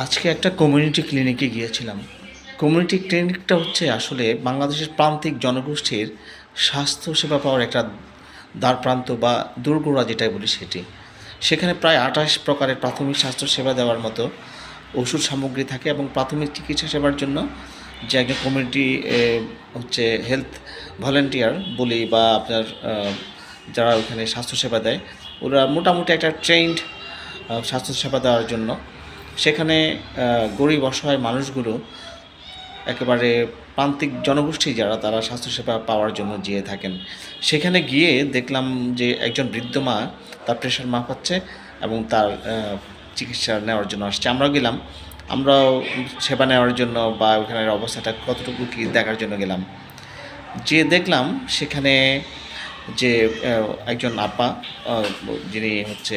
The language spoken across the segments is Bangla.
আজকে একটা কমিউনিটি ক্লিনিকে গিয়েছিলাম। কমিউনিটি ক্লিনিকটা হচ্ছে আসলে বাংলাদেশের প্রান্তিক জনগোষ্ঠীর স্বাস্থ্য সেবা পাওয়ার একটা দ্বারপ্রান্ত বা দুর্গরা যেটাই বলি সেটি। সেখানে প্রায় আঠাশ প্রকারের প্রাথমিক স্বাস্থ্য সেবা দেওয়ার মতো ওষুধ সামগ্রী থাকে এবং প্রাথমিক চিকিৎসা সেবার জন্য যে একজন কমিউনিটি হচ্ছে হেলথ ভলেন্টিয়ার বলি বা আপনার যারা ওখানে স্বাস্থ্যসেবা দেয়, ওরা মোটামুটি একটা ট্রেন্ড স্বাস্থ্যসেবা দেওয়ার জন্য সেখানে গরিব অসহায় মানুষগুলো একেবারে প্রান্তিক জনগোষ্ঠী যারা, তারা স্বাস্থ্যসেবা পাওয়ার জন্য যেয়ে থাকেন। সেখানে গিয়ে দেখলাম যে একজন বৃদ্ধ মা তার প্রেশার মাপাচ্ছে এবং তার চিকিৎসা নেওয়ার জন্য আসছে। আমরাও গেলাম, আমরাও সেবা নেওয়ার জন্য বা ওখানের অবস্থাটা কতটুকু কী দেখার জন্য গেলাম। যে দেখলাম সেখানে যে একজন আপা যিনি হচ্ছে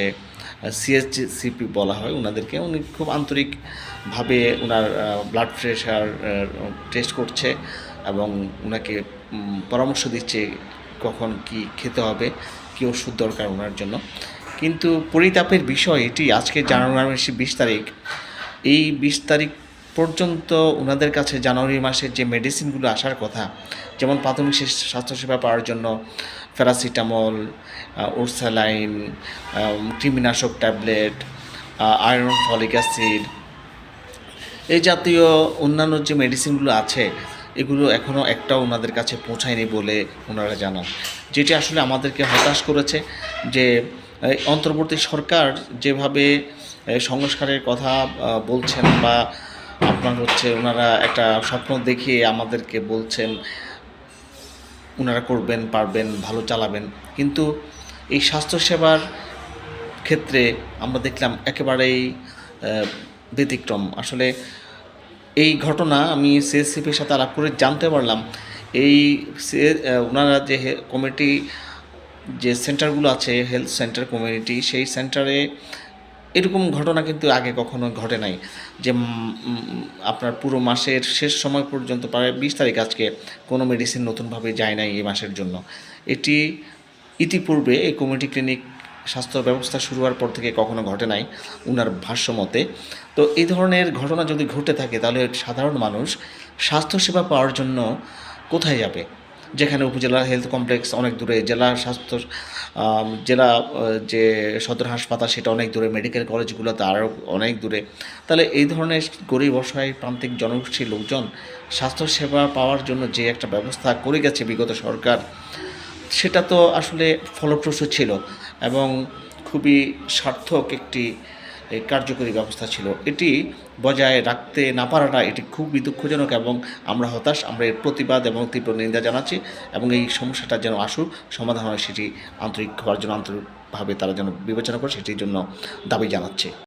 সিএসসিপি বলা হয় ওনাদেরকে উনি খুব আন্তরিকভাবে ওনার ব্লাড প্রেশার টেস্ট করছে এবং ওনাকে পরামর্শ দিচ্ছে কখন কি খেতে হবে, কী ওষুধ দরকার ওনার জন্য। কিন্তু পরিতাপের বিষয় এটি আজকে জানুয়ারি মাসে বিশ তারিখ। এই বিশ তারিখ পর্যন্ত ওনাদের কাছে জানুয়ারি মাসের যে মেডিসিনগুলো আসার কথা, যেমন প্রাথমিক স্বাস্থ্যসেবা পাওয়ার জন্য প্যারাসিটামল ওরসালাইন কৃমিনাশক ট্যাবলেট আয়রন ফলিক অ্যাসিড, এই জাতীয় অন্যান্য যে মেডিসিনগুলো আছে, এগুলো এখনও একটাও ওনাদের কাছে পৌঁছায়নি বলে ওনারা জানান। যেটি আসলে আমাদেরকে হতাশ করেছে যে অন্তর্বর্তী সরকার যেভাবে সংস্কারের কথা বলছেন বা আপনার হচ্ছে ওনারা একটা স্বপ্ন দেখিয়ে আমাদেরকে বলছেন, ওনারা করবেন, পারবেন, ভালো চালাবেন। কিন্তু এই স্বাস্থ্যসেবার ক্ষেত্রে আমরা দেখলাম একেবারেই ব্যতিক্রম। আসলে এই ঘটনা আমি সিএসসিপির সাথে আলাপ করে জানতে পারলাম। এই ওনারা যে কমিটি, যে সেন্টারগুলো আছে, হেলথ সেন্টার কমিউনিটি, সেই সেন্টারে এরকম ঘটনা কিন্তু আগে কখনো ঘটে নাই যে আপনার পুরো মাসের শেষ সময় পর্যন্ত প্রায় বিশ তারিখ আজকে কোনো মেডিসিন নতুনভাবে যায় নাই এই মাসের জন্য। এটি ইতিপূর্বে এই কমিউনিটি ক্লিনিক স্বাস্থ্য ব্যবস্থা শুরু হওয়ার পর থেকে কখনো ঘটে নাই উনার ভাষ্য মতে। তো এই ধরনের ঘটনা যদি ঘটে থাকে তাহলে সাধারণ মানুষ স্বাস্থ্যসেবা পাওয়ার জন্য কোথায় যাবে? যেখানে উপজেলা হেলথ কমপ্লেক্স অনেক দূরে, জেলা স্বাস্থ্য জেলা যে সদর হাসপাতাল সেটা অনেক দূরে মেডিকেল কলেজগুলোতে আরও অনেক দূরে। তাহলে এই ধরনের গরিব, অসহায়, প্রান্তিক জনগোষ্ঠীর লোকজন স্বাস্থ্যসেবা পাওয়ার জন্য যে একটা ব্যবস্থা করে গেছে বিগত সরকার, সেটা তো আসলে ফলপ্রসূ ছিল এবং খুবই সার্থক একটি কার্যকরী ব্যবস্থা ছিল। এটি বজায় রাখতে না পারাটা এটি খুবই দুঃখজনক এবং আমরা হতাশ। আমরা এর প্রতিবাদ এবং তীব্র নিন্দা জানাচ্ছি এবং এই সমস্যাটা যেন আসুক, সমাধান হয় সেটি আন্তরিক হওয়ার জন্য, আন্তরিকভাবে তারা যেন বিবেচনা করে সেটির জন্য দাবি জানাচ্ছে।